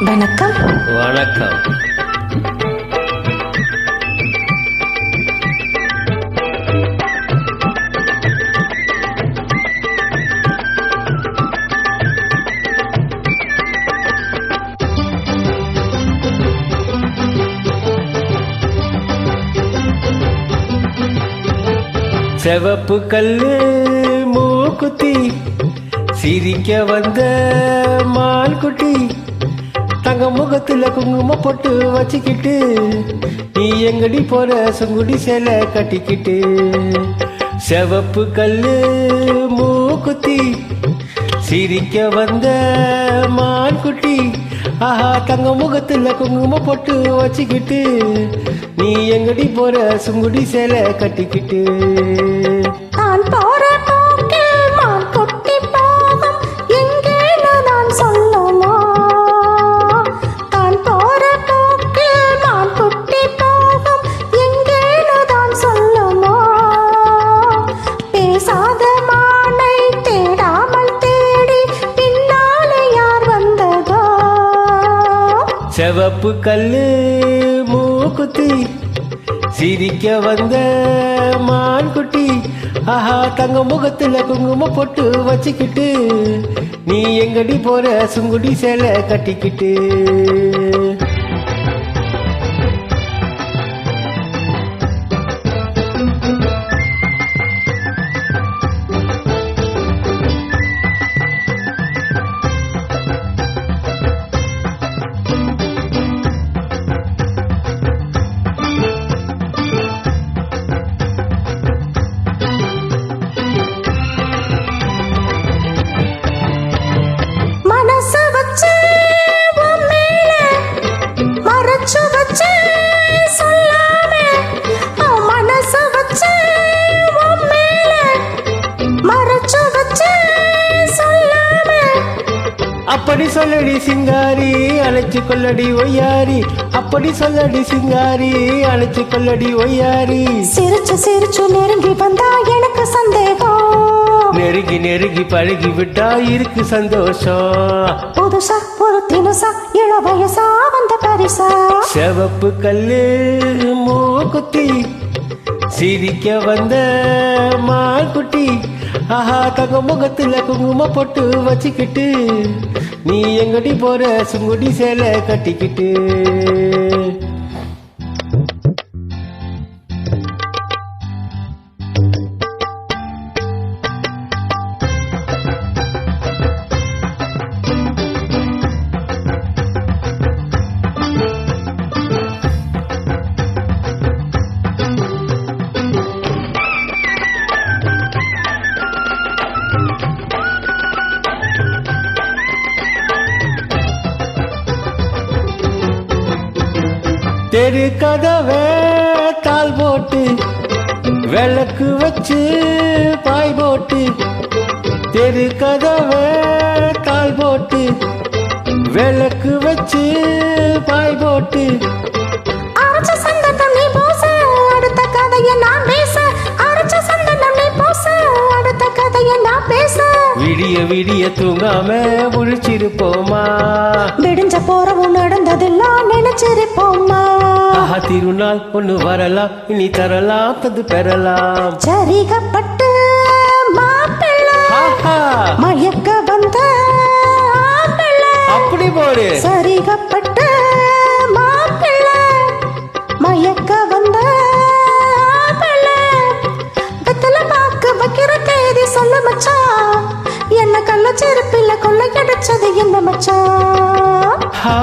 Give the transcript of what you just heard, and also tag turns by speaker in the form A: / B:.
A: வணக்கம்
B: வணக்கம் செவப்பு கல்லு மூக்குத்தி சிரிக்க வந்த மான்குட்டி தங்க முகத்துல குங்கும போட்டு வச்சுக்கிட்டு நீ எங்கடி போற? சுங்குடி சேலை கட்டிக்கிட்டு செவப்பு கல்லு மூக்குத்தி சிரிக்க வந்த மான்குட்டி ஆஹா தங்க முகத்துல குங்கும போட்டு வச்சுக்கிட்டு நீ எங்கடி போற? சுங்குடி சேலை கட்டிக்கிட்டு. செவப்பு கல்லு மூக்குத்தி. சிரிக்க வந்த மான்குட்டி ஆஹா தங்க முகத்துல குங்கும போட்டு வச்சுக்கிட்டு. நீ எங்கடி போற சுங்குடி சேலை கட்டிக்கிட்டு. அப்படி சொல்லடி சிங்காரி அழைச்சு கொள்ளடி ஒய்யாரி. அப்படி சொல்லடி சிங்காரி அழைச்சு கொள்ளடி ஒய்யாரி.
A: சிரிச்சு சிரிச்சு நெருங்கி வந்தா எனக்கு சந்தேகம்.
B: நெருங்கி நெருங்கி பழகி விட்டா இருக்கு சந்தோஷம்.
A: புதுசா ஒரு தினுசா இள வயசா வந்த பரிசா.
B: செவப்பு கல்லு மூக்குத்தி. சிரிக்க வந்த மான்குட்டி ஆஹா தங்க முகத்துல குங்கும போட்டு வச்சுக்கிட்டு நீ எங்கடி போற? சுங்குடி சேலை கட்டிக்கிட்டு. தெரு கதவே தாள் போட்டு விளக்கு வச்சு பாய் போட்டு தெரு கதவே தாள் போட்டு விளக்கு வச்சு பாய் போட்டு. விடிய விடிய தூங்காம முழிச்சிருப்போமா?
A: விடிஞ்ச போறவும் நடந்ததெல்லாம் நினைச்சிருப்போம்மா
B: ஆஹா திருநாள் ஒண்ணு வரலாம் இனி தரலாம் தது பெறலாம்.
A: சரிகப்பட்டு மயக்க வந்த
B: அப்படி போடு.
A: சரிகப்பட்டு மயக்க வந்த வெத்தலை பாக்கு வைக்கிற தேதி சொல்லு மச்சான். என்ன கள்ள செருப்பில்ல கொள்ளை கிடைச்சது என்ன மச்சான்?
B: ஹா